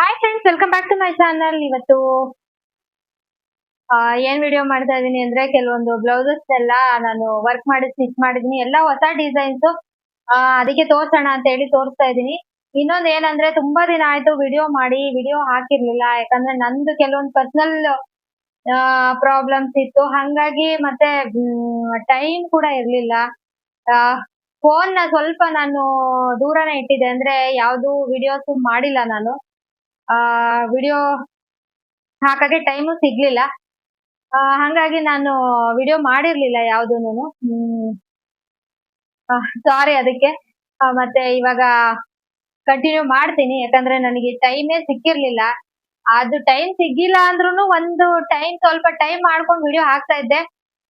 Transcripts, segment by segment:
Hi friends welcome back to my channel ಇವತ್ತು ಏನ್ video ಮಾಡ್ತಾ ಇದೀನಿ ಅಂದ್ರೆ ಕೆಲವೊಂದು ಬ್ಲೌಸಸ್ ಎಲ್ಲ ನಾನು ವರ್ಕ್ ಮಾಡಿ ಸ್ಟಿಚ್ ಮಾಡಿದೀನಿ. ಎಲ್ಲ ಹೊಸ ಡಿಸೈನ್ಸ್ ಅದಕ್ಕೆ ತೋರ್ಸೋಣ ಅಂತ ಹೇಳಿ ತೋರಿಸ್ತಾ ಇದೀನಿ. ಇನ್ನೊಂದ್ ಏನಂದ್ರೆ ತುಂಬಾ ದಿನ ಆಯ್ತು ವಿಡಿಯೋ ಮಾಡಿ ವಿಡಿಯೋ ಹಾಕಿರ್ಲಿಲ್ಲ. ಯಾಕಂದ್ರೆ ನಂದು ಕೆಲವೊಂದು ಪರ್ಸನಲ್ ಪ್ರಾಬ್ಲಮ್ಸ್ ಇತ್ತು. ಹಂಗಾಗಿ ಮತ್ತೆ ಟೈಮ್ ಕೂಡ ಇರ್ಲಿಲ್ಲ. ಫೋನ್ನ ಸ್ವಲ್ಪ ನಾನು ದೂರನೇ ಇಟ್ಟಿದ್ದೆ ಅಂದ್ರೆ ಯಾವ್ದು ವಿಡಿಯೋಸ್ ಮಾಡಿಲ್ಲ ನಾನು. ಆ ವಿಡಿಯೋ ಹಾಕಕ್ಕೆ ಟೈಮು ಸಿಗ್ಲಿಲ್ಲ. ಹಂಗಾಗಿ ನಾನು ವಿಡಿಯೋ ಮಾಡಿರ್ಲಿಲ್ಲ ಯಾವ್ದೂನು ಸಾರಿ ಅದಕ್ಕೆ. ಮತ್ತೆ ಇವಾಗ ಕಂಟಿನ್ಯೂ ಮಾಡ್ತೀನಿ. ಯಾಕಂದ್ರೆ ನನಗೆ ಟೈಮೇ ಸಿಕ್ಕಿರ್ಲಿಲ್ಲ. ಅದು ಟೈಮ್ ಸಿಗ್ಲಿಲ್ಲ ಅಂದ್ರೂ ಒಂದು ಟೈಮ್ ಸ್ವಲ್ಪ ಟೈಮ್ ಮಾಡ್ಕೊಂಡು ವಿಡಿಯೋ ಹಾಕ್ತಾ ಇದ್ದೆ.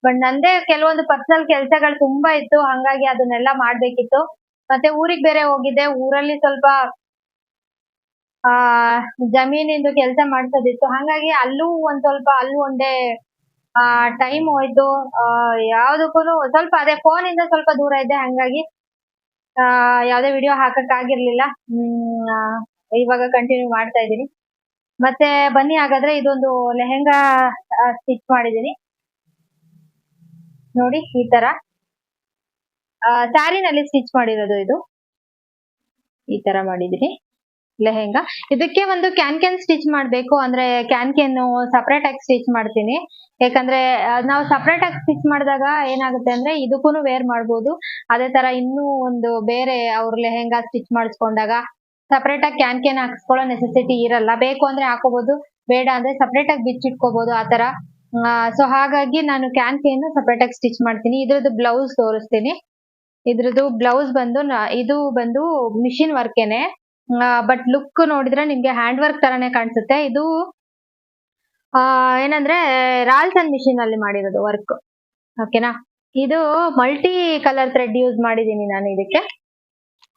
ಬಟ್ ನಂದೇ ಕೆಲವೊಂದು ಪರ್ಸನಲ್ ಕೆಲಸಗಳು ತುಂಬಾ ಇತ್ತು. ಹಂಗಾಗಿ ಅದನ್ನೆಲ್ಲ ಮಾಡ್ಬೇಕಿತ್ತು. ಮತ್ತೆ ಊರಿಗೆ ಬೇರೆ ಹೋಗಿದ್ದೆ. ಊರಲ್ಲಿ ಸ್ವಲ್ಪ ಆ, ಜಮೀನಿಂದು ಕೆಲಸ ಮಾಡ್ಸೋದಿತ್ತು. ಹಂಗಾಗಿ ಅಲ್ಲೂ ಒಂದ್ ಸ್ವಲ್ಪ, ಅಲ್ಲೂ ಒಂದೇ, ಆ ಟೈಮ್ ಹೋಯ್ತು. ಆ ಯಾವ್ದಕ್ಕೂ ಸ್ವಲ್ಪ ಅದೇ ಫೋನ್ ಇಂದ ಸ್ವಲ್ಪ ದೂರ ಇದ್ದೆ. ಹಂಗಾಗಿ, ಆ, ಯಾವ್ದೇ ವಿಡಿಯೋ ಹಾಕಕ್ ಆಗಿರ್ಲಿಲ್ಲ. ಹ್ಮ್ ಇವಾಗ ಕಂಟಿನ್ಯೂ ಮಾಡ್ತಾ ಇದೀನಿ ಮತ್ತೆ ಬನ್ನಿ ಹಾಗಾದ್ರೆ ಇದೊಂದು ಲೆಹೆಂಗಾ ಸ್ಟಿಚ್ ಮಾಡಿದೀನಿ ನೋಡಿ, ಈ ತರ. ಸ್ಯಾರಿನಲ್ಲಿ ಸ್ಟಿಚ್ ಮಾಡಿರೋದು ಇದು. ಈ ತರ ಮಾಡಿದೀನಿ ಲೆಹೆಂಗಾ ಇದಕ್ಕೆ ಒಂದು ಕ್ಯಾನ್ ಕ್ಯಾನ್ ಸ್ಟಿಚ್ ಮಾಡ್ಬೇಕು. ಅಂದ್ರೆ ಕ್ಯಾನ್ ಕ್ಯಾನ್ ಸಪರೇಟ್ ಆಗಿ ಸ್ಟಿಚ್ ಮಾಡ್ತೀನಿ. ಯಾಕಂದ್ರೆ ನಾವು ಸಪರೇಟ್ ಆಗಿ ಸ್ಟಿಚ್ ಮಾಡಿದಾಗ ಏನಾಗುತ್ತೆ ಅಂದ್ರೆ ಇದಕ್ಕೂ ವೇರ್ ಮಾಡ್ಬೋದು. ಅದೇ ತರ ಇನ್ನೂ ಒಂದು ಬೇರೆ ಅವ್ರ ಲೆಹೆಂಗಾ ಸ್ಟಿಚ್ ಮಾಡಿಸ್ಕೊಂಡಾಗ ಸಪರೇಟ್ ಆಗಿ ಕ್ಯಾನ್ ಕ್ಯಾನ್ ಹಾಕ್ಸ್ಕೊಳ್ಳೋ ನೆಸೆಸಿಟಿ ಇರಲ್ಲ. ಬೇಕು ಅಂದ್ರೆ ಹಾಕೋಬಹುದು ಬೇಡ ಅಂದ್ರೆ ಸಪರೇಟ್ ಆಗಿ ಬಿಚ್ಚಿಟ್ಕೋಬಹುದು ಆತರ ಸೊ ಹಾಗಾಗಿ ನಾನು ಕ್ಯಾನ್ ಕ್ಯಾನ್ ಸಪ್ರೇಟ್ ಆಗಿ ಸ್ಟಿಚ್ ಮಾಡ್ತೀನಿ. ಇದ್ರದ್ದು ಬ್ಲೌಸ್ ತೋರಿಸ್ತೀನಿ. ಇದ್ರದ್ದು ಬ್ಲೌಸ್ ಬಂದು ಇದು ಬಂದು ಮಿಷಿನ್ ವರ್ಕೇನೆ ಬಟ್ ಲುಕ್ ನೋಡಿದ್ರೆ ನಿಮ್ಗೆ ಹ್ಯಾಂಡ್ ವರ್ಕ್ ತರಾನೇ ಕಾಣಿಸುತ್ತೆ. ಇದು, ಆ, ಏನಂದ್ರೆ ರಾಲ್ಸನ್ ಮಿಷಿನ್ ಅಲ್ಲಿ ಮಾಡಿರೋದು ವರ್ಕ್ ಓಕೆನಾ ಇದು ಮಲ್ಟಿ ಕಲರ್ ಥ್ರೆಡ್ ಯೂಸ್ ಮಾಡಿದೀನಿ ನಾನು ಇದಕ್ಕೆ.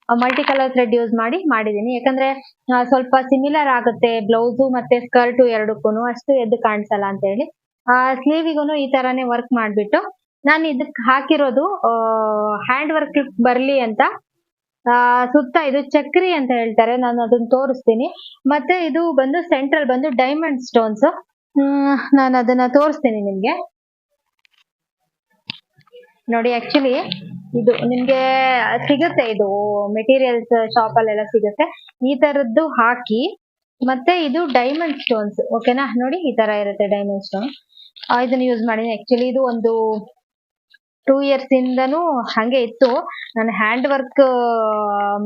ಮಲ್ಟಿ ಕಲರ್ ಥ್ರೆಡ್ ಯೂಸ್ ಮಾಡಿ ಮಾಡಿದೀನಿ ಯಾಕಂದ್ರೆ ಸ್ವಲ್ಪ ಸಿಮಿಲರ್ ಆಗುತ್ತೆ ಬ್ಲೌಸು ಮತ್ತೆ ಸ್ಕರ್ಟು ಎರಡಕ್ಕೂ ಅಷ್ಟು ಎದ್ದು ಕಾಣಿಸಲ್ಲ ಅಂತ ಹೇಳಿ ಆ ಸ್ಲೀವಿಗೂ ಈ ತರಾನೇ ವರ್ಕ್ ಮಾಡ್ಬಿಟ್ಟು ನಾನು ಇದಕ್ಕೆ ಹಾಕಿರೋದು ಹ್ಯಾಂಡ್ ವರ್ಕ್ ಬರಲಿ ಅಂತ. ಆ, ಸುತ್ತ ಇದು ಚಕ್ರಿ ಅಂತ ಹೇಳ್ತಾರೆ. ನಾನು ಅದನ್ನ ತೋರಿಸ್ತೀನಿ. ಮತ್ತೆ ಇದು ಬಂದು ಸೆಂಟ್ರಲ್ ಬಂದು ಡೈಮಂಡ್ ಸ್ಟೋನ್ಸ್ ನಾನು ಅದನ್ನ ತೋರಿಸ್ತೀನಿ ನಿಮ್ಗೆ. ನೋಡಿ ಆಕ್ಚುಲಿ ಇದು ನಿಮ್ಗೆ ಸಿಗುತ್ತೆ ಇದು ಮೆಟೀರಿಯಲ್ಸ್ ಶಾಪ್ ಅಲ್ಲೆಲ್ಲ ಸಿಗುತ್ತೆ. ಈ ತರದ್ದು ಹಾಕಿ ಮತ್ತೆ ಇದು ಡೈಮಂಡ್ ಸ್ಟೋನ್ಸ್ ಓಕೆನಾ ನೋಡಿ ಈ ತರ ಇರುತ್ತೆ ಡೈಮಂಡ್ ಸ್ಟೋನ್ ಇದನ್ನ ಯೂಸ್ ಮಾಡಿ. ಆಕ್ಚುಲಿ ಇದು ಒಂದು ಟೂ ಇಯರ್ಸ್ ಇಂದನೂ ಹಂಗೆ ಇತ್ತು. ನಾನು ಹ್ಯಾಂಡ್ ವರ್ಕ್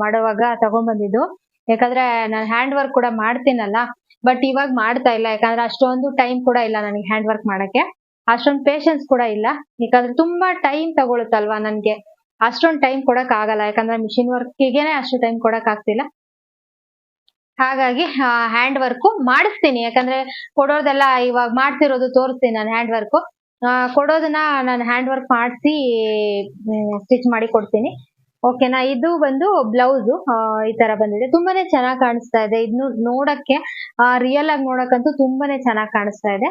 ಮಾಡುವಾಗ ತಗೊಂಡ್ಬಂದಿದ್ದು ಯಾಕಂದ್ರೆ ನಾನು ಹ್ಯಾಂಡ್ ವರ್ಕ್ ಕೂಡ ಮಾಡ್ತೀನಲ್ಲ ಬಟ್ ಇವಾಗ ಮಾಡ್ತಾ ಇಲ್ಲ. ಯಾಕಂದ್ರೆ ಅಷ್ಟೊಂದು ಟೈಮ್ ಕೂಡ ಇಲ್ಲ ನನಗೆ ಹ್ಯಾಂಡ್ ವರ್ಕ್ ಮಾಡಕ್ಕೆ. ಅಷ್ಟೊಂದು ಪೇಶನ್ಸ್ ಕೂಡ ಇಲ್ಲ. ಯಾಕಂದ್ರೆ ತುಂಬಾ ಟೈಮ್ ತಗೊಳುತ್ತಲ್ವಾ ನನ್ಗೆ. ಅಷ್ಟೊಂದು ಟೈಮ್ ಕೊಡಕ್ ಆಗಲ್ಲ. ಯಾಕಂದ್ರೆ ಮಿಷಿನ್ ವರ್ಕಿಗೆನೆ ಅಷ್ಟು ಟೈಮ್ ಕೊಡಕ್ ಆಗ್ತಿಲ್ಲ. ಹಾಗಾಗಿ ಹ್ಯಾಂಡ್ ವರ್ಕ್ ಮಾಡಿಸ್ತೀನಿ. ಯಾಕಂದ್ರೆ ಕೊಡೋದೆಲ್ಲ ಇವಾಗ ಮಾಡ್ತಿರೋದು ತೋರಿಸ್ತೀನಿ ನಾನು ಹ್ಯಾಂಡ್ ವರ್ಕ್ ಕೊಡೋದನ್ನ ನಾನು ಹ್ಯಾಂಡ್ ವರ್ಕ್ ಮಾಡಿಸಿ ಸ್ಟಿಚ್ ಮಾಡಿ ಕೊಡ್ತೀನಿ. ಓಕೆನಾ ಇದು ಬಂದು ಬ್ಲೌಸ್ ಈ ತರ ಬಂದಿದೆ. ತುಂಬಾನೇ ಚೆನ್ನಾಗಿ ಕಾಣಿಸ್ತಾ ಇದೆ. ಇನ್ನು ನೋಡಕ್ಕೆ ರಿಯಲ್ ಆಗಿ ನೋಡಕ್ಕಂತೂ ತುಂಬಾನೇ ಚೆನ್ನಾಗಿ ಕಾಣಿಸ್ತಾ ಇದೆ.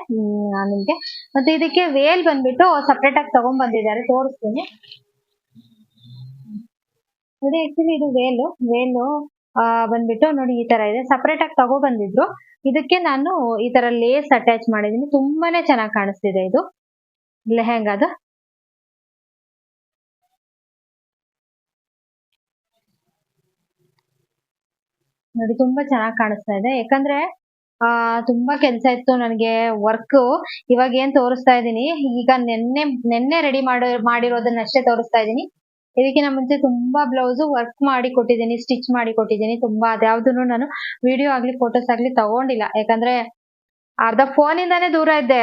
ನಿಮ್ಗೆ. ಮತ್ತೆ ಇದಕ್ಕೆ ವೇಲ್ ಬಂದ್ಬಿಟ್ಟು ಸಪ್ರೇಟ್ ಆಗಿ ತಗೊಂಡ್ ಬಂದಿದ್ದಾರೆ ತೋರಿಸ್ತೀನಿ. ನೋಡಿ ಆಕ್ಚುಲಿ ಇದು ವೇಲು ವೇಲು ಬಂದ್ಬಿಟ್ಟು ನೋಡಿ ಈ ತರ ಇದೆ. ಸಪ್ರೇಟ್ ಆಗಿ ತಗೋ ಬಂದಿದ್ರು ಇದಕ್ಕೆ ನಾನು ಈ ತರ ಲೇಸ್ ಅಟ್ಯಾಚ್ ಮಾಡಿದೀನಿ ತುಂಬಾನೇ ಚೆನ್ನಾಗಿ ಕಾಣಿಸ್ತಿದೆ ಇದು. ಲೆಹೆಂಗಾದು ನೋಡಿ, ತುಂಬಾ ಚೆನ್ನಾಗಿ ಕಾಣಿಸ್ತಾ ಇದೆ. ಯಾಕಂದ್ರೆ, ಆ, ತುಂಬಾ ಕೆಲ್ಸ ಇತ್ತು ನನಗೆ ವರ್ಕ್ ಇವಾಗ ಏನ್ ತೋರಿಸ್ತಾ ಇದೀನಿ ಈಗ ನೆನ್ನೆ ನೆನ್ನೆ ರೆಡಿ ಮಾಡೋ ಮಾಡಿರೋದನ್ನಷ್ಟೇ ತೋರಿಸ್ತಾ ಇದೀನಿ ಇದಕ್ಕಿಂತ ಮುಂಚೆ ತುಂಬಾ ಬ್ಲೌಸ್ ವರ್ಕ್ ಮಾಡಿ ಕೊಟ್ಟಿದ್ದೀನಿ ಸ್ಟಿಚ್ ಮಾಡಿ ಕೊಟ್ಟಿದ್ದೀನಿ ತುಂಬಾ. ಅದ್ಯಾವ್ದು ನಾನು ವಿಡಿಯೋ ಆಗ್ಲಿ ಫೋಟೋಸ್ ಆಗ್ಲಿ ತಗೊಂಡಿಲ್ಲ. ಯಾಕಂದ್ರೆ ಅರ್ಧ ಫೋನ್ ಇಂದಾನೆ ದೂರ ಇದ್ದೆ.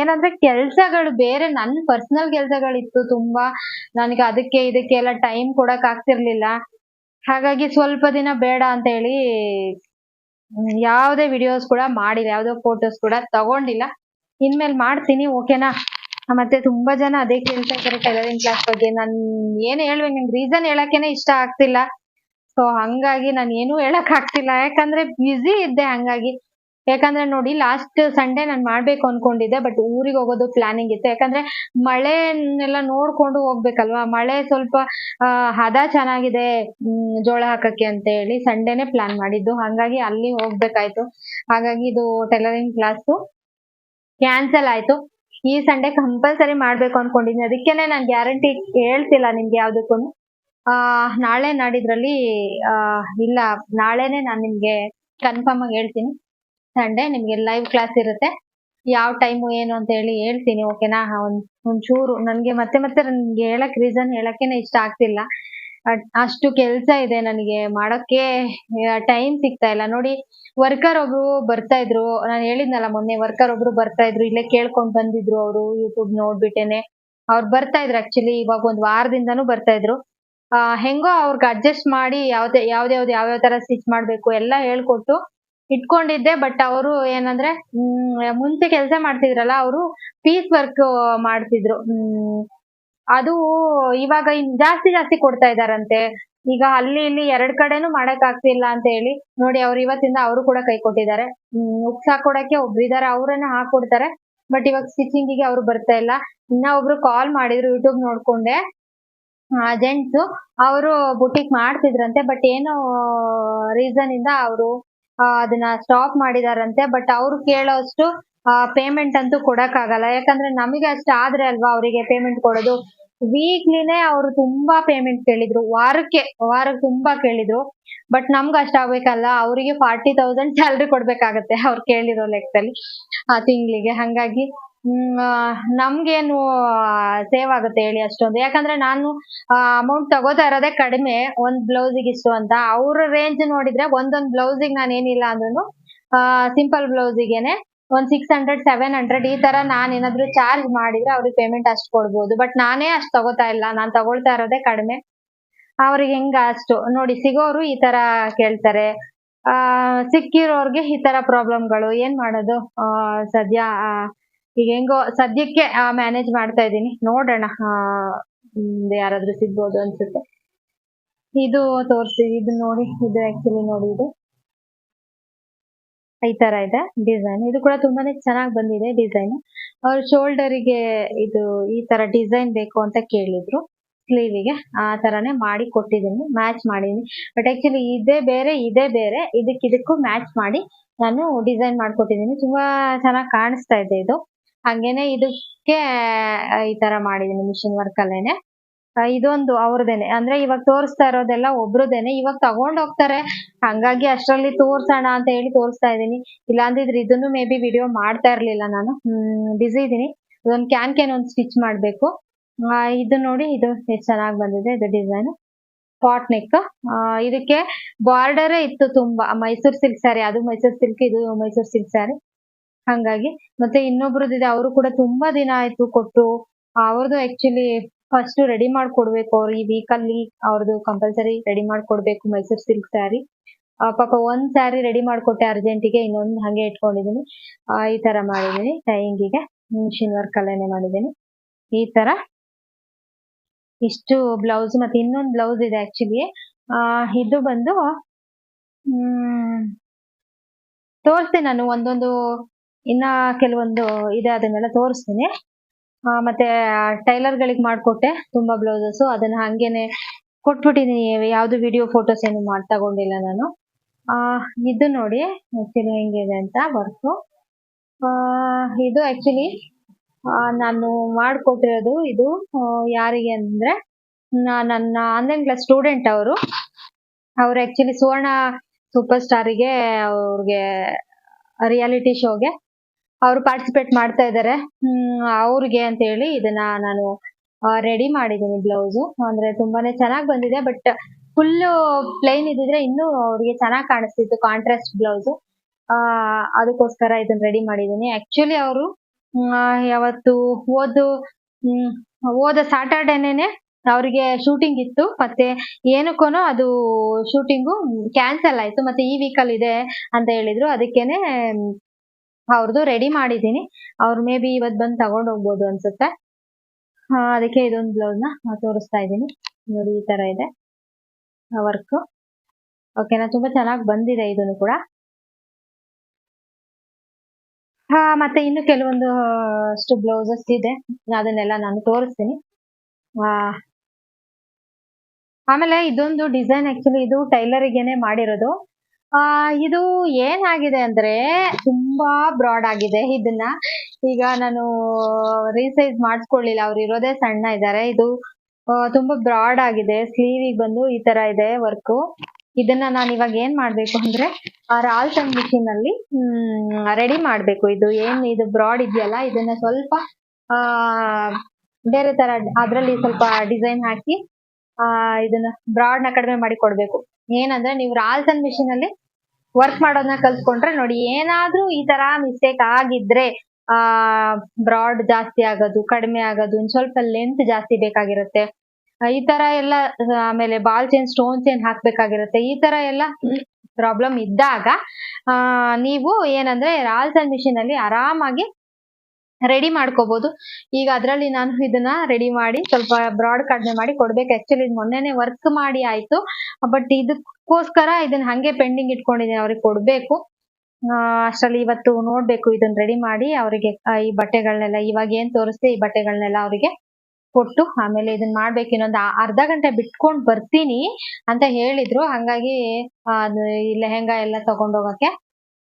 ಏನಂದ್ರೆ ಕೆಲ್ಸಗಳು ಬೇರೆ, ನನ್ ಪರ್ಸನಲ್ ಕೆಲ್ಸಗಳಿತ್ತು ತುಂಬಾ. ನನಗೆ ಅದಕ್ಕೆ ಇದಕ್ಕೆ ಎಲ್ಲ ಟೈಮ್ ಕೊಡಕ್ ಆಗ್ತಿರ್ಲಿಲ್ಲ. ಹಾಗಾಗಿ ಸ್ವಲ್ಪ ದಿನ ಬೇಡ ಅಂತ ಹೇಳಿ ಯಾವುದೇ ವಿಡಿಯೋಸ್ ಕೂಡ ಮಾಡಿಲ್ಲ, ಯಾವ್ದೋ ಫೋಟೋಸ್ ಕೂಡ ತಗೊಂಡಿಲ್ಲ. ಇನ್ಮೇಲೆ ಮಾಡ್ತೀನಿ ಓಕೆನಾ ಮತ್ತೆ ತುಂಬಾ ಜನ ಅದೇ ಕೇಳ್ತಾ ಇದ್ದಾರೆ ಟೈಲರಿಂಗ್ ಕ್ಲಾಸ್ ಬಗ್ಗೆ. ನಾನ್ ಏನ್ ಹೇಳ್ಬೇಕು, ನಂಗೆ ರೀಸನ್ ಹೇಳಕ್ಕೇನೆ ಇಷ್ಟ ಆಗ್ತಿಲ್ಲ. ಸೊ ಹಂಗಾಗಿ ನಾನು ಏನು ಹೇಳಕ್ ಆಗ್ತಿಲ್ಲ. ಯಾಕಂದ್ರೆ ಬ್ಯುಸಿ ಇದ್ದೆ, ಹಂಗಾಗಿ. ಯಾಕಂದ್ರೆ ನೋಡಿ ಲಾಸ್ಟ್ ಸಂಡೇ ನಾನು ಮಾಡ್ಬೇಕು ಅನ್ಕೊಂಡಿದ್ದೆ ಬಟ್ ಊರಿಗೆ ಹೋಗೋದು ಪ್ಲಾನಿಂಗ್ ಇತ್ತು. ಯಾಕಂದ್ರೆ ಮಳೆನೆಲ್ಲ ನೋಡ್ಕೊಂಡು ಹೋಗ್ಬೇಕಲ್ವಾ? ಮಳೆ ಸ್ವಲ್ಪ ಹದ ಚೆನ್ನಾಗಿದೆ ಜೋಳ ಹಾಕಕ್ಕೆ ಅಂತ ಹೇಳಿ ಸಂಡೇನೆ ಪ್ಲಾನ್ ಮಾಡಿದ್ದು. ಹಾಗಾಗಿ ಅಲ್ಲಿ ಹೋಗ್ಬೇಕಾಯ್ತು. ಹಾಗಾಗಿ ಇದು ಟೈಲರಿಂಗ್ ಕ್ಲಾಸು ಕ್ಯಾನ್ಸಲ್ ಆಯ್ತು. ಈ ಸಂಡೇ ಕಂಪಲ್ಸರಿ ಮಾಡ್ಬೇಕು ಅನ್ಕೊಂಡಿದ್ದೀನಿ ಅದಕ್ಕೇನೆ ನಾನು ಗ್ಯಾರಂಟಿ ಹೇಳ್ತಿಲ್ಲ ನಿಮ್ಗೆ ಯಾವ್ದಕ್ಕೂ ಆ, ನಾಳೆ ನಾಡಿದ್ರಲ್ಲಿ ಇಲ್ಲ, ನಾಳೆನೆ ನಾನು ನಿಮ್ಗೆ ಕನ್ಫರ್ಮ್ ಆಗಿ ಹೇಳ್ತೀನಿ. ಸಂಡೇ ನಿಮ್ಗೆ ಲೈವ್ ಕ್ಲಾಸ್ ಇರುತ್ತೆ. ಯಾವ ಟೈಮು ಏನು ಅಂತ ಹೇಳಿ ಹೇಳ್ತೀನಿ ಓಕೆನಾ ಒಂದ್, ಒಂಚೂರು ನನ್ಗೆ ಮತ್ತೆ ಮತ್ತೆ ನನ್ಗೆ ಹೇಳಕ್ ರೀಸನ್ ಹೇಳಕ್ಕೇನೆ ಇಷ್ಟ ಆಗ್ತಿಲ್ಲ. ಅಷ್ಟು ಕೆಲಸ ಇದೆ ನನಗೆ, ಮಾಡೋಕ್ಕೆ ಟೈಮ್ ಸಿಗ್ತಾ ಇಲ್ಲ. ನೋಡಿ ವರ್ಕರ್ ಒಬ್ರು ಬರ್ತಾ ಇದ್ರು. ನಾನು ಹೇಳಿದ್ನಲ್ಲ ಮೊನ್ನೆ ವರ್ಕರ್ ಒಬ್ರು ಬರ್ತಾ ಇದ್ರು, ಇಲ್ಲೇ ಕೇಳ್ಕೊಂಡ್ ಬಂದಿದ್ರು ಅವರು ಯೂಟ್ಯೂಬ್ ನೋಡ್ಬಿಟ್ಟೇನೆ. ಅವ್ರು ಬರ್ತಾ ಇದ್ರು ಆಕ್ಚುಲಿ ಇವಾಗ ಒಂದ್ ವಾರದಿಂದಾನು ಬರ್ತಾ ಇದ್ರು. ಆ, ಹೆಂಗೋ ಅವ್ರಿಗೆ ಅಡ್ಜಸ್ಟ್ ಮಾಡಿ, ಯಾವ್ದೇ ಯಾವ್ದ್ಯಾವ್ದು ಯಾವ್ಯಾವ ತರ ಸ್ಟಿಚ್ ಮಾಡ್ಬೇಕು ಎಲ್ಲ ಹೇಳ್ಕೊಟ್ಟು ಇಟ್ಕೊಂಡಿದ್ದೆ ಬಟ್ ಅವರು ಏನಂದ್ರೆ ಮುಂಚೆ ಕೆಲಸ ಮಾಡ್ತಿದ್ರಲ್ಲ, ಅವರು ಪೀಸ್ ವರ್ಕ್ ಮಾಡ್ತಿದ್ರು. ಅದು ಇವಾಗ ಜಾಸ್ತಿ ಜಾಸ್ತಿ ಕೊಡ್ತಾ ಇದಾರಂತೆ ಈಗ ಅಲ್ಲಿ ಇಲ್ಲಿ ಎರಡ್ ಕಡೆನೂ ಮಾಡಕ್ ಆಗ್ತಿಲ್ಲ ಅಂತ ಹೇಳಿ, ನೋಡಿ ಅವ್ರು ಇವತ್ತಿಂದ ಅವರು ಕೂಡ ಕೈ ಕೊಟ್ಟಿದ್ದಾರೆ. ಉಕ್ಸ್ ಹಾಕೊಡಕ್ಕೆ ಒಬ್ರು ಇದಾರೆ, ಅವ್ರನ್ನ ಹಾಕೊಡ್ತಾರೆ ಬಟ್ ಇವಾಗ ಸ್ಟಿಚಿಂಗ್ಗೆ ಅವ್ರು ಬರ್ತಾ ಇಲ್ಲ. ಇನ್ನ ಒಬ್ರು ಕಾಲ್ ಮಾಡಿದ್ರು ಯೂಟ್ಯೂಬ್ ನೋಡ್ಕೊಂಡೆ. ಜೆಂಟ್ಸ್ ಅವರು ಬುಟಿಕ್ ಮಾಡ್ತಿದ್ರಂತೆ ಬಟ್ ಏನೋ ರೀಸನ್ ಇಂದ ಅವರು ಅದನ್ನ ಸ್ಟಾಪ್ ಮಾಡಿದಾರಂತೆ ಬಟ್ ಅವ್ರು ಕೇಳೋಷ್ಟು ಪೇಮೆಂಟ್ ಅಂತೂ ಕೊಡಕ್ ಆಗಲ್ಲ ಯಾಕಂದ್ರೆ ನಮಗೆ ಅಷ್ಟು ಆದ್ರೆ ಅಲ್ವಾ ಅವರಿಗೆ ಪೇಮೆಂಟ್ ಕೊಡೋದು? ವೀಕ್ಲಿನೇ ಅವರು ತುಂಬಾ ಪೇಮೆಂಟ್ ಕೇಳಿದ್ರು. ವಾರಕ್ಕೆ ವಾರಕ್ಕೆ ತುಂಬಾ ಕೇಳಿದ್ರು. ಬಟ್ ನಮ್ಗೆ ಅಷ್ಟ ಆಗ್ಬೇಕಲ್ಲ. ಅವರಿಗೆ ಫಾರ್ಟಿ ತೌಸಂಡ್ ಸ್ಯಾಲ್ರಿ ಕೊಡ್ಬೇಕಾಗತ್ತೆ. ಅವ್ರು ಕೇಳಿರೋ ಲೆಕ್ಕದಲ್ಲಿ ಆ ತಿಂಗಳಿಗೆ. ಹಂಗಾಗಿ ಆ, ನಮ್ಗೇನು ಸೇವ್ ಆಗುತ್ತೆ ಹೇಳಿ ಅಷ್ಟೊಂದು. ಯಾಕಂದ್ರೆ ನಾನು ಅಮೌಂಟ್ ತಗೋತಾ ಇರೋದೇ ಕಡಿಮೆ, ಒಂದ್ ಬ್ಲೌಸಿಗೆ ಇಷ್ಟು ಅಂತ. ಅವ್ರ ರೇಂಜ್ ನೋಡಿದ್ರೆ ಒಂದೊಂದ್ ಬ್ಲೌಸಿಗೆ ನಾನು ಏನಿಲ್ಲ ಅಂದ್ರೂ ಸಿಂಪಲ್ ಬ್ಲೌಸಿಗೆನೆ ಒಂದ್ ಸಿಕ್ಸ್ ಹಂಡ್ರೆಡ್ ಸೆವೆನ್ ಹಂಡ್ರೆಡ್ ಈ ತರ ನಾನು ಏನಾದ್ರು ಚಾರ್ಜ್ ಮಾಡಿದ್ರೆ ಅವ್ರಿಗೆ ಪೇಮೆಂಟ್ ಅಷ್ಟು ಕೊಡ್ಬೋದು. ಬಟ್ ನಾನೇ ಅಷ್ಟು ತಗೋತಾ ಇಲ್ಲ. ನಾನು ತಗೊಳ್ತಾ ಇರೋದೇ ಕಡಿಮೆ. ಅವ್ರಿಗೆ ಹೆಂಗ ಅಷ್ಟು? ನೋಡಿ, ಸಿಗೋರು ಈ ತರ ಕೇಳ್ತಾರೆ. ಆ, ಸಿಕ್ಕಿರೋರ್ಗೆ ಈ ತರ ಪ್ರಾಬ್ಲಮ್ಗಳು ಏನ್ ಮಾಡೋದು? ಸದ್ಯ ಈಗ ಹೆಂಗೋ ಸದ್ಯಕ್ಕೆ ಮ್ಯಾನೇಜ್ ಮಾಡ್ತಾ ಇದ್ದೀನಿ. ನೋಡೋಣ ಯಾರಾದ್ರೂ ಸಿಗ್ಬೋದು ಅನ್ಸುತ್ತೆ. ಇದು ತೋರಿಸಿ, ಇದು ನೋಡಿ, ಇದು ಆಕ್ಚುಲಿ ನೋಡಿ ಇದು. ಈ ತರ ಇದೆ ಡಿಸೈನ್ ಇದು ಕೂಡ ತುಂಬಾನೇ ಚೆನ್ನಾಗಿ ಬಂದಿದೆ ಡಿಸೈನ್ ಅವ್ರ ಶೋಲ್ಡರಿಗೆ ಇದು, ಈ ತರ ಡಿಸೈನ್ ಬೇಕು ಅಂತ ಕೇಳಿದ್ರು. ಸ್ಲೀವಿಗೆ ಆ ತರನೇ ಮಾಡಿ ಕೊಟ್ಟಿದ್ದೀನಿ ಮ್ಯಾಚ್ ಮಾಡಿದೀನಿ ಬಟ್ ಆಕ್ಚುಲಿ ಇದೇ ಬೇರೆ ಇದೇ ಬೇರೆ. ಇದಕ್ಕೆ ಇದಕ್ಕೂ ಮ್ಯಾಚ್ ಮಾಡಿ ನಾನು ಡಿಸೈನ್ ಮಾಡ್ಕೊಟ್ಟಿದ್ದೀನಿ. ತುಂಬಾ ಚೆನ್ನಾಗಿ ಕಾಣಿಸ್ತಾ ಇದೆ ಇದು. ಹಂಗೇನೆ ಇದಕ್ಕೆ ಈ ತರ ಮಾಡಿದೀನಿ ಮಿಷಿನ್ ವರ್ಕ್ ಅಲ್ಲೇನೆ. ಇದೊಂದು ಅವ್ರದೇನೆ. ಅಂದ್ರೆ ಇವಾಗ ತೋರಿಸ್ತಾ ಇರೋದೆಲ್ಲ ಒಬ್ರದೇನೆ. ಇವಾಗ ತಗೊಂಡ್ ಹೋಗ್ತಾರೆ. ಹಂಗಾಗಿ ಅಷ್ಟರಲ್ಲಿ ತೋರ್ಸೋಣ ಅಂತ ಹೇಳಿ ತೋರಿಸ್ತಾ ಇದೀನಿ ಇಲ್ಲಾಂದಿದ್ರೆ ಇದನ್ನು ಮೇ ಬಿ ವಿಡಿಯೋ ಮಾಡ್ತಾ ಇರ್ಲಿಲ್ಲ ನಾನು. ಬಿಸಿ ಇದೀನಿ. ಇದೊಂದು ಕ್ಯಾನ್ ಕ್ಯಾನ್ ಒಂದು ಸ್ಟಿಚ್ ಮಾಡ್ಬೇಕು. ಇದು ನೋಡಿ, ಇದು ಎಷ್ಟು ಚೆನ್ನಾಗಿ ಬಂದಿದೆ, ಇದು ಡಿಸೈನ್ ಪಾಟ್ ನೆಕ್ ಇದಕ್ಕೆ ಬಾರ್ಡರೇ ಇತ್ತು ತುಂಬಾ. ಮೈಸೂರ್ ಸಿಲ್ಕ್ ಸ್ಯಾರಿ ಅದು ಮೈಸೂರ್ ಸಿಲ್ಕ್ ಇದು ಮೈಸೂರ್ ಸಿಲ್ಕ್ ಸ್ಯಾರಿ ಹಂಗಾಗಿ ಮತ್ತೆ ಇನ್ನೊಬ್ರದ್ದಿದೆ ಅವರು ಕೂಡ ತುಂಬಾ ದಿನ ಆಯ್ತು ಕೊಟ್ಟು ಅವ್ರದ್ದು ಆಕ್ಚುಲಿ ಫಸ್ಟ್ ರೆಡಿ ಮಾಡ್ಕೊಡ್ಬೇಕು ಅವ್ರು ಈ ವೀಕ್ ಅಲ್ಲಿ ಅವ್ರದ್ದು ಕಂಪಲ್ಸರಿ ರೆಡಿ ಮಾಡ್ಕೊಡ್ಬೇಕು ಮೈಸೂರ್ ಸಿಲ್ಕ್ ಸ್ಯಾರಿ ಪಾಪ ಒಂದ್ ಸ್ಯಾರಿ ರೆಡಿ ಮಾಡ್ಕೊಟ್ಟೆ ಅರ್ಜೆಂಟಿಗೆ, ಇನ್ನೊಂದು ಹಂಗೆ ಇಟ್ಕೊಂಡಿದೀನಿ. ಈ ತರ ಮಾಡಿದೀನಿ ಟೈಯಿಂಗಿಗೆ ಮಿಷಿನ್ ವರ್ಕ್ ಅಲ್ಲೇನೆ ಮಾಡಿದೀನಿ. ಈ ತರ ಇಷ್ಟು ಬ್ಲೌಸ್ ಮತ್ತೆ ಇನ್ನೊಂದು ಬ್ಲೌಸ್ ಇದೆ ಆಕ್ಚುಲಿ ಇದು ಬಂದು, ಹ್ಮ್ ತೋರಿಸ್ತೀನಿ ನಾನು ಒಂದೊಂದು ಇನ್ನ ಕೆಲವೊಂದು ಇದೆ ಅದನ್ನೆಲ್ಲ ತೋರಿಸ್ತೀನಿ ಮತ್ತೆ ಟೈಲರ್ ಗಳಿಗೆ ಮಾಡ್ಕೊಟ್ಟೆ, ತುಂಬಾ ಬ್ಲೌಸಸ್ ಅದನ್ನ ಹಂಗೇನೆ ಕೊಟ್ಬಿಟ್ಟಿದೀನಿ. ಯಾವ್ದು ವಿಡಿಯೋ, ಫೋಟೋಸ್ ಏನು ಮಾಡಿ ತಗೊಂಡಿಲ್ಲ ನಾನು. ಇದು ನೋಡಿ ಆಕ್ಚುಲಿ ಹೆಂಗಿದೆ ಅಂತ ವರ್ಕು. ಇದು ಆಕ್ಚುಲಿ ನಾನು ಮಾಡಿಕೊಟ್ಟಿರೋದು ಇದು ಯಾರಿಗೆ ಅಂದ್ರೆ ನನ್ನ ಆನ್ಲೈನ್ ಕ್ಲಾಸ್ ಸ್ಟೂಡೆಂಟ್ ಅವರು. ಅವ್ರು ಆಕ್ಚುಲಿ ಸುವರ್ಣ ಸೂಪರ್ ಸ್ಟಾರಿಗೆ ಅವ್ರಿಗೆ, ರಿಯಾಲಿಟಿ ಶೋಗೆ ಅವರು ಪಾರ್ಟಿಸಿಪೇಟ್ ಮಾಡ್ತಾ ಇದ್ದಾರೆ ಅವ್ರಿಗೆ ಅಂತ ಹೇಳಿ ಇದನ್ನ ನಾನು ರೆಡಿ ಮಾಡಿದ್ದೀನಿ ಬ್ಲೌಸು ಅಂದ್ರೆ ತುಂಬಾನೇ ಚೆನ್ನಾಗಿ ಬಂದಿದೆ ಬಟ್ ಫುಲ್ ಪ್ಲೈನ್ ಇದ್ದಿದ್ರೆ ಇನ್ನೂ ಅವ್ರಿಗೆ ಚೆನ್ನಾಗಿ ಕಾಣಿಸ್ತಿತ್ತು ಕಾಂಟ್ರಾಸ್ಟ್ ಬ್ಲೌಸು ಆ, ಅದಕ್ಕೋಸ್ಕರ ಇದನ್ನ ರೆಡಿ ಮಾಡಿದ್ದೀನಿ. ಆಕ್ಚುಲಿ ಅವರು ಯಾವತ್ತು ಓದು ಹ್ಮ್, ಹೋದ ಸಾಟರ್ಡೇನೇನೆ ಅವರಿಗೆ ಶೂಟಿಂಗ್ ಇತ್ತು. ಮತ್ತೆ ಏನಕ್ಕೂ ಅದು ಶೂಟಿಂಗು ಕ್ಯಾನ್ಸಲ್ ಆಯ್ತು. ಮತ್ತೆ ಈ ವೀಕಲ್ಲಿ ಇದೆ ಅಂತ ಹೇಳಿದ್ರು. ಅದಕ್ಕೇನೆ ಅವ್ರದ್ದು ರೆಡಿ ಮಾಡಿದ್ದೀನಿ. ಅವ್ರು ಮೇ ಬಿ ಇವತ್ತು ಬಂದು ತಗೊಂಡು ಹೋಗ್ಬೋದು ಅನ್ಸುತ್ತೆ. ಅದಕ್ಕೆ ಇದೊಂದು ಬ್ಲೌಸ್ನ ತೋರಿಸ್ತಾ ಇದ್ದೀನಿ. ನೋಡಿ, ಈ ತರ ಇದೆ. ವರ್ಕ್ ಓಕೆನಾ ತುಂಬಾ ಚೆನ್ನಾಗಿ ಬಂದಿದೆ ಇದನ್ನು ಕೂಡ. ಹಾ, ಮತ್ತೆ ಇನ್ನು ಕೆಲವೊಂದು ಅಷ್ಟು ಬ್ಲೌಸಸ್ ಇದೆ. ಅದನ್ನೆಲ್ಲ ನಾನು ತೋರಿಸ್ತೀನಿ. ಆಮೇಲೆ ಇದೊಂದು ಡಿಸೈನ್ ಆಕ್ಚುಲಿ ಇದು ಟೈಲರಿಗೆನೆ ಮಾಡಿರೋದು. ಆ, ಇದು ಏನಾಗಿದೆ ಅಂದ್ರೆ ತುಂಬಾ ಬ್ರಾಡ್ ಆಗಿದೆ ಇದನ್ನ. ಈಗ ನಾನು ರೀಸೈಜ್ ಮಾಡಿಸ್ಕೊಳ್ಳಿಲ್ಲ, ಅವ್ರು ಇರೋದೇ ಸಣ್ಣ ಇದ್ದಾರೆ ಇದು ತುಂಬಾ ಬ್ರಾಡ್ ಆಗಿದೆ ಸ್ಲೀವಿಗೆ ಬಂದು ಈ ತರ ಇದೆ ವರ್ಕು ಇದನ್ನ ನಾನು ಇವಾಗ ಏನ್ ಮಾಡ್ಬೇಕು ಅಂದ್ರೆ, ಆ ರಾಲ್ಸ್ ಅಂಡ್ ಮಿಷಿನ್ ಅಲ್ಲಿ ರೆಡಿ ಮಾಡ್ಬೇಕು. ಇದು ಏನ್, ಇದು ಬ್ರಾಡ್ ಇದೆಯಲ್ಲ, ಇದನ್ನ ಸ್ವಲ್ಪ, ಆ, ಬೇರೆ ತರ ಅದ್ರಲ್ಲಿ ಸ್ವಲ್ಪ ಡಿಸೈನ್ ಹಾಕಿ, ಆ, ಇದನ್ನ ಬ್ರಾಡ್ನ ಕಡಿಮೆ ಮಾಡಿ ಕೊಡ್ಬೇಕು. ಏನಂದ್ರೆ ನೀವು ರಾಲ್ಸ್ ಅಂಡ್ ಮಿಷಿನ್ ಅಲ್ಲಿ ವರ್ಕ್ ಮಾಡೋದನ್ನ ಕಲ್ತ್ಕೊಂಡ್ರೆ ನೋಡಿ, ಏನಾದ್ರೂ ಈ ತರ ಮಿಸ್ಟೇಕ್ ಆಗಿದ್ರೆ, ಆ ಬ್ರಾಡ್ ಜಾಸ್ತಿ ಆಗೋದು, ಕಡಿಮೆ ಆಗೋದು, ಒಂದ್ ಸ್ವಲ್ಪ ಲೆಂತ್ ಜಾಸ್ತಿ ಬೇಕಾಗಿರುತ್ತೆ. ಈ ತರ ಎಲ್ಲ, ಆಮೇಲೆ ಬಾಲ್ ಚೇನ್ ಸ್ಟೋನ್ ಚೇನ್ ಹಾಕ್ಬೇಕಾಗಿರುತ್ತೆ. ಈ ತರ ಎಲ್ಲ ಪ್ರಾಬ್ಲಮ್ ಇದ್ದಾಗ, ಆ, ನೀವು ಏನಂದ್ರೆ ರಾಲ್ಸ್ ಅಂಡ್ ಮಿಷಿನ್ ಅಲ್ಲಿ ಆರಾಮಾಗಿ ರೆಡಿ ಮಾಡ್ಕೋಬಹುದು ಈಗ ಅದ್ರಲ್ಲಿ ನಾನು ಇದನ್ನ ರೆಡಿ ಮಾಡಿ ಸ್ವಲ್ಪ ಬ್ರಾಡ್ ಕಡಿಮೆ ಮಾಡಿ ಕೊಡ್ಬೇಕು. ಆಕ್ಚುಲಿ ಮೊನ್ನೆನೆ ವರ್ಕ್ ಮಾಡಿ ಆಯ್ತು. ಬಟ್ ಇದಕ್ಕೋಸ್ಕರ ಇದನ್ನ ಹಂಗೆ ಪೆಂಡಿಂಗ್ ಇಟ್ಕೊಂಡಿದ್ದೀನಿ ಅವ್ರಿಗೆ ಕೊಡ್ಬೇಕು. ಅಷ್ಟ್ರಲ್ಲಿ ಇವತ್ತು ನೋಡ್ಬೇಕು ಇದನ್ನ ರೆಡಿ ಮಾಡಿ ಅವರಿಗೆ ಈ ಬಟ್ಟೆಗಳನ್ನೆಲ್ಲ ಇವಾಗ ಏನ್ ತೋರಿಸ್ದೆ ಈ ಬಟ್ಟೆಗಳನ್ನೆಲ್ಲ ಅವರಿಗೆ ಕೊಟ್ಟು ಆಮೇಲೆ ಇದನ್ನ ಮಾಡ್ಬೇಕು. ಇನ್ನೊಂದು ಅರ್ಧ ಗಂಟೆ ಬಿಟ್ಕೊಂಡ್ ಬರ್ತೀನಿ ಅಂತ ಹೇಳಿದ್ರು. ಹಂಗಾಗಿ ಅದು ಲೆಹೆಂಗಾ ಎಲ್ಲ ತಗೊಂಡೋಗಕ್ಕೆ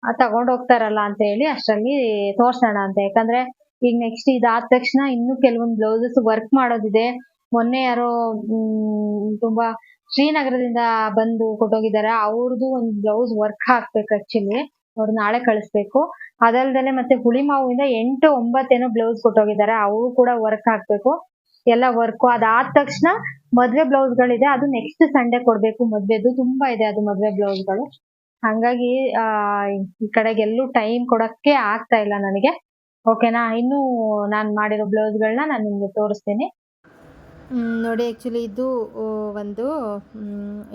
ತಗೊಂಡ್ ಹೋಗ್ತಾರಲ್ಲ ಅಂತ ಹೇಳಿ ಅಷ್ಟರಲ್ಲಿ ತೋರ್ಸೋಣ ಅಂತ. ಯಾಕಂದ್ರೆ ಈಗ ನೆಕ್ಸ್ಟ್ ಇದಾದ ತಕ್ಷಣ ಇನ್ನು ಕೆಲವೊಂದು ಬ್ಲೌಸಸ್ ವರ್ಕ್ ಮಾಡೋದಿದೆ. ಮೊನ್ನೆ ಯಾರೋ ತುಂಬಾ ಶ್ರೀನಗರದಿಂದ ಬಂದು ಕೊಟ್ಟೋಗಿದ್ದಾರೆ. ಅವ್ರದ್ದು ಒಂದು ಬ್ಲೌಸ್ ವರ್ಕ್ ಹಾಕ್ಬೇಕು ಆಕ್ಚುಲಿ ಅವ್ರು ನಾಳೆ ಕಳಿಸ್ಬೇಕು. ಅದಲ್ದಲೆ ಮತ್ತೆ ಹುಳಿಮಾವಿಂದ ಎಂಟು ಒಂಬತ್ತೇನೋ ಬ್ಲೌಸ್ ಕೊಟ್ಟೋಗಿದ್ದಾರೆ. ಅವು ಕೂಡ ವರ್ಕ್ ಹಾಕ್ಬೇಕು. ಎಲ್ಲ ವರ್ಕ್ ಅದಾದ ತಕ್ಷಣ ಮದ್ವೆ ಬ್ಲೌಸ್ಗಳಿದೆ ಅದು ನೆಕ್ಸ್ಟ್ ಸಂಡೇ ಕೊಡ್ಬೇಕು ಮದ್ವೆದು. ತುಂಬಾ ಇದೆ ಅದು ಮದ್ವೆ ಬ್ಲೌಸ್ಗಳು. ಹಂಗಾಗಿ, ಆ, ಈ ಕಡೆಗೆ ಎಲ್ಲೂ ಟೈಮ್ ಕೊಡಕ್ಕೆ ಆಗ್ತಾ ಇಲ್ಲ ನನಗೆ. ಓಕೆನಾ ಇನ್ನು ನಾನು ಮಾಡಿರೋ ಬ್ಲೌಸ್ ಗಳನ್ನ ನಾನು ನಿಮಗೆ ತೋರಿಸ್ತೀನಿ. ನೋಡಿ ಆ್ಯಕ್ಚುಲಿ ಇದು ಒಂದು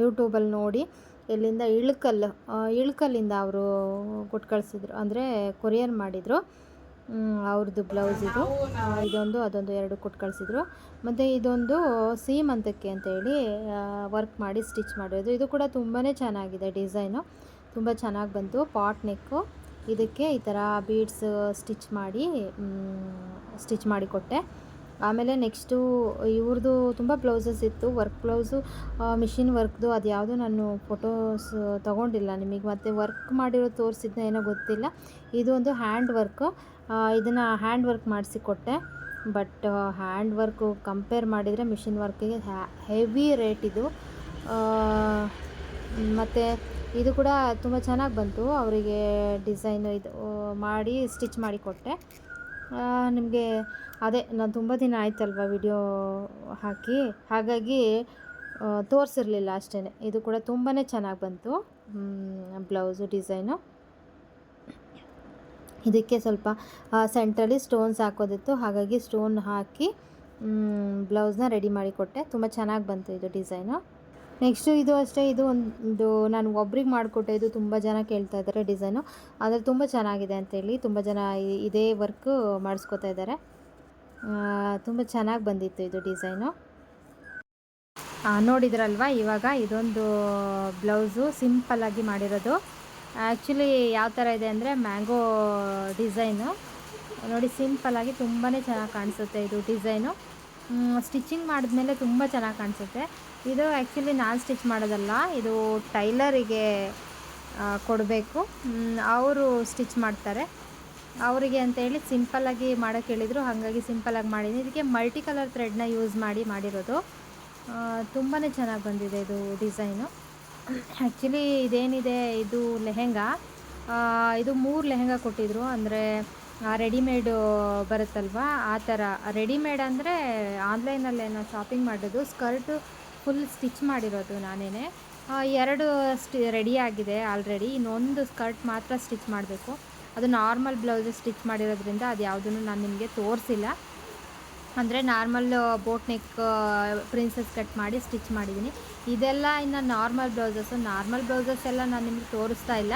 ಯೂಟ್ಯೂಬಲ್ಲಿ ನೋಡಿ ಎಲ್ಲಿಂದ ಇಳ್ಕಲ್ ಇಳಕಲ್ಲಿಂದ ಇಳ್ಕಲ್ಲಿಂದ ಅವರು ಕೊಟ್ಟು ಕಳಿಸಿದ್ರು. ಅಂದರೆ ಕೊರಿಯರ್ ಮಾಡಿದರು. ಅವ್ರದ್ದು ಬ್ಲೌಸ್ ಇದು. ಇದೊಂದು, ಅದೊಂದು ಎರಡು ಕೊಟ್ಟು ಕಳಿಸಿದ್ರು. ಮತ್ತು ಇದೊಂದು ಸೀಮಂತಕ್ಕೆ ಅಂತೇಳಿ ವರ್ಕ್ ಮಾಡಿ ಸ್ಟಿಚ್ ಮಾಡಿರೋದು. ಇದು ಕೂಡ ತುಂಬಾ ಚೆನ್ನಾಗಿದೆ ಡಿಸೈನು ತುಂಬ ಚೆನ್ನಾಗಿ ಬಂತು. Pot neck. ಇದಕ್ಕೆ ಈ ಥರ ಬೀಡ್ಸ್ ಸ್ಟಿಚ್ ಮಾಡಿ ಸ್ಟಿಚ್ ಮಾಡಿ ಕೊಟ್ಟೆ. ಆಮೇಲೆ ನೆಕ್ಸ್ಟು ಇವ್ರದ್ದು ತುಂಬ ಬ್ಲೌಸಸ್ ಇತ್ತು. ವರ್ಕ್ ಬ್ಲೌಸು ಮಿಷಿನ್ ವರ್ಕ್ದು ಅದು ಯಾವುದು ನಾನು ಫೋಟೋಸ್ ತೊಗೊಂಡಿಲ್ಲ ನಿಮಗೆ. ಮತ್ತೆ ವರ್ಕ್ ಮಾಡಿರೋ ತೋರಿಸಿದ್ನ ಏನೋ ಗೊತ್ತಿಲ್ಲ. ಇದು ಒಂದು ಹ್ಯಾಂಡ್ ವರ್ಕ್. ಇದನ್ನು ಹ್ಯಾಂಡ್ ವರ್ಕ್ ಮಾಡಿಸಿಕೊಟ್ಟೆ ಬಟ್ ಹ್ಯಾಂಡ್ ವರ್ಕು ಕಂಪೇರ್ ಮಾಡಿದರೆ ಮಿಷಿನ್ ವರ್ಕಿಗೆ ಹೆವಿ ರೇಟ್ ಇದು. ಮತ್ತು ಇದು ಕೂಡ ತುಂಬ ಚೆನ್ನಾಗಿ ಬಂತು. ಅವರಿಗೆ ಡಿಸೈನು ಇದು ಮಾಡಿ ಸ್ಟಿಚ್ ಮಾಡಿ ಕೊಟ್ಟೆ. ನಿಮಗೆ ಅದೇ, ನಾನು ತುಂಬ ದಿನ ಆಯ್ತಲ್ವ ವಿಡಿಯೋ ಹಾಕಿ? ಹಾಗಾಗಿ ತೋರಿಸಿರ್ಲಿಲ್ಲ ಅಷ್ಟೇ ಇದು ಕೂಡ ತುಂಬಾ ಚೆನ್ನಾಗಿ ಬಂತು. Blouse, design. ಇದಕ್ಕೆ ಸ್ವಲ್ಪ ಸೆಂಟ್ರಲ್ಲಿ ಸ್ಟೋನ್ಸ್ ಹಾಕೋದಿತ್ತು. ಹಾಗಾಗಿ ಸ್ಟೋನ್ ಹಾಕಿ ಬ್ಲೌಸ್ನ ರೆಡಿ ಮಾಡಿ ಕೊಟ್ಟೆ. ತುಂಬ ಚೆನ್ನಾಗಿ ಬಂತು ಇದು ಡಿಸೈನು. ನೆಕ್ಸ್ಟು ಇದು ಅಷ್ಟೇ, ಇದು ಒಂದು ನಾನು ಒಬ್ರಿಗೆ ಮಾಡಿಕೊಟ್ಟೆ, ಇದು ತುಂಬ ಜನ ಕೇಳ್ತಾ ಇದ್ದಾರೆ ಡಿಸೈನು. ಆದರೆ ತುಂಬ ಚೆನ್ನಾಗಿದೆ ಅಂತೇಳಿ ತುಂಬ ಜನ ಇದೇ ವರ್ಕು ಮಾಡಿಸ್ಕೊತಾ ಇದ್ದಾರೆ. ತುಂಬ ಚೆನ್ನಾಗಿ ಬಂದಿತ್ತು ಇದು ಡಿಸೈನು. ನೋಡಿದ್ರಲ್ವ, ಇವಾಗ ಇದೊಂದು ಬ್ಲೌಸು ಸಿಂಪಲ್ಲಾಗಿ ಮಾಡಿರೋದು. ಆ್ಯಕ್ಚುಲಿ ಯಾವ ಥರ ಇದೆ ಅಂದರೆ ಮ್ಯಾಂಗೋ ಡಿಸೈನು. ನೋಡಿ ಸಿಂಪಲ್ಲಾಗಿ ತುಂಬಾ ಚೆನ್ನಾಗಿ ಕಾಣಿಸುತ್ತೆ ಇದು ಡಿಸೈನು. ಸ್ಟಿಚಿಂಗ್ ಮಾಡಿದ್ಮೇಲೆ ತುಂಬ ಚೆನ್ನಾಗಿ ಕಾಣಿಸುತ್ತೆ. ಇದು ಆ್ಯಕ್ಚುಲಿ ನಾನು ಸ್ಟಿಚ್ ಮಾಡೋದಲ್ಲ. ಇದು ಟೈಲರಿಗೆ ಕೊಡಬೇಕು. ಅವರು ಸ್ಟಿಚ್ ಮಾಡ್ತಾರೆ. ಅವರಿಗೆ ಅಂತೇಳಿ ಸಿಂಪಲ್ಲಾಗಿ ಮಾಡೋಕ್ಕೆ ಹೇಳಿದರು. ಹಾಗಾಗಿ ಸಿಂಪಲ್ಲಾಗಿ ಮಾಡಿದ್ದೀನಿ ಇದಕ್ಕೆ ಮಲ್ಟಿ ಕಲರ್ ಥ್ರೆಡ್ನ ಯೂಸ್ ಮಾಡಿ ಮಾಡಿರೋದು. ತುಂಬಾ ಚೆನ್ನಾಗಿ ಬಂದಿದೆ ಇದು ಡಿಸೈನು ಆ್ಯಕ್ಚುಲಿ ಇದೇನಿದೆ? ಇದು ಲೆಹೆಂಗಾ. ಇದು ಮೂರು ಲೆಹೆಂಗಾ ಕೊಟ್ಟಿದ್ರು. ಅಂದರೆ ರೆಡಿಮೇಡು ಬರುತ್ತಲ್ವಾ? ಆ ಥರ. ರೆಡಿಮೇಡ್ ಅಂದರೆ ಆನ್ಲೈನಲ್ಲೇನೋ ಶಾಪಿಂಗ್ ಮಾಡೋದು. ಸ್ಕರ್ಟು ಫುಲ್ ಸ್ಟಿಚ್ ಮಾಡಿರೋದು ನಾನೇ ಎರಡು ಸ್ಟಿ ರೆಡಿ ಆಗಿದೆ ಆಲ್ರೆಡಿ ಇನ್ನೊಂದು ಸ್ಕರ್ಟ್ ಮಾತ್ರ ಸ್ಟಿಚ್ ಮಾಡಬೇಕು. ಅದು ನಾರ್ಮಲ್ ಬ್ಲೌಸ್ ಸ್ಟಿಚ್ ಮಾಡಿರೋದ್ರಿಂದ ಅದು ಯಾವುದನ್ನು ನಾನು ನಿಮಗೆ ತೋರಿಸಿಲ್ಲ. ಅಂದರೆ normal boat neck princess cut ಮಾಡಿ ಸ್ಟಿಚ್ ಮಾಡಿದ್ದೀನಿ ಇದೆಲ್ಲ ಇನ್ನು ನಾರ್ಮಲ್ ಬ್ಲೌಸಸ್ಸು ನಾರ್ಮಲ್ ಬ್ಲೌಸಸ್ ಎಲ್ಲ ನಾನು ನಿಮಗೆ ತೋರಿಸ್ತಾ ಇಲ್ಲ.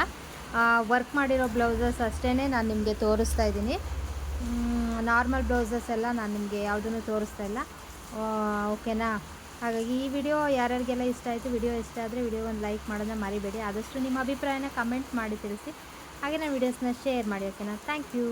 ವರ್ಕ್ ಮಾಡಿರೋ ಬ್ಲೌಸಸ್ ಅಷ್ಟೇ ನಾನು ನಿಮಗೆ ತೋರಿಸ್ತಾ ಇದ್ದೀನಿ ನಾರ್ಮಲ್ ಬ್ಲೌಸಸ್ ಎಲ್ಲ ನಾನು ನಿಮಗೆ ಯಾವುದನ್ನು ತೋರಿಸ್ತಾ ಇಲ್ಲ. ಓಕೆನಾ ಹಾಗಾಗಿ ಈ ವಿಡಿಯೋ ಯಾರ್ಯಾರಿಗೆಲ್ಲ ಇಷ್ಟ ಆಯಿತು, ವಿಡಿಯೋ ಇಷ್ಟ ಆದರೆ ವಿಡಿಯೋ ಒಂದು ಲೈಕ್ ಮಾಡೋದನ್ನ ಮರಿಬೇಡಿ. ಆದಷ್ಟು ನಿಮ್ಮ ಅಭಿಪ್ರಾಯನ ಕಮೆಂಟ್ ಮಾಡಿ ತಿಳಿಸಿ. ಹಾಗೆ ನನ್ನ ವಿಡಿಯೋಸ್ನ ಶೇರ್ ಮಾಡಿ, ಓಕೆನಾ? Thank you.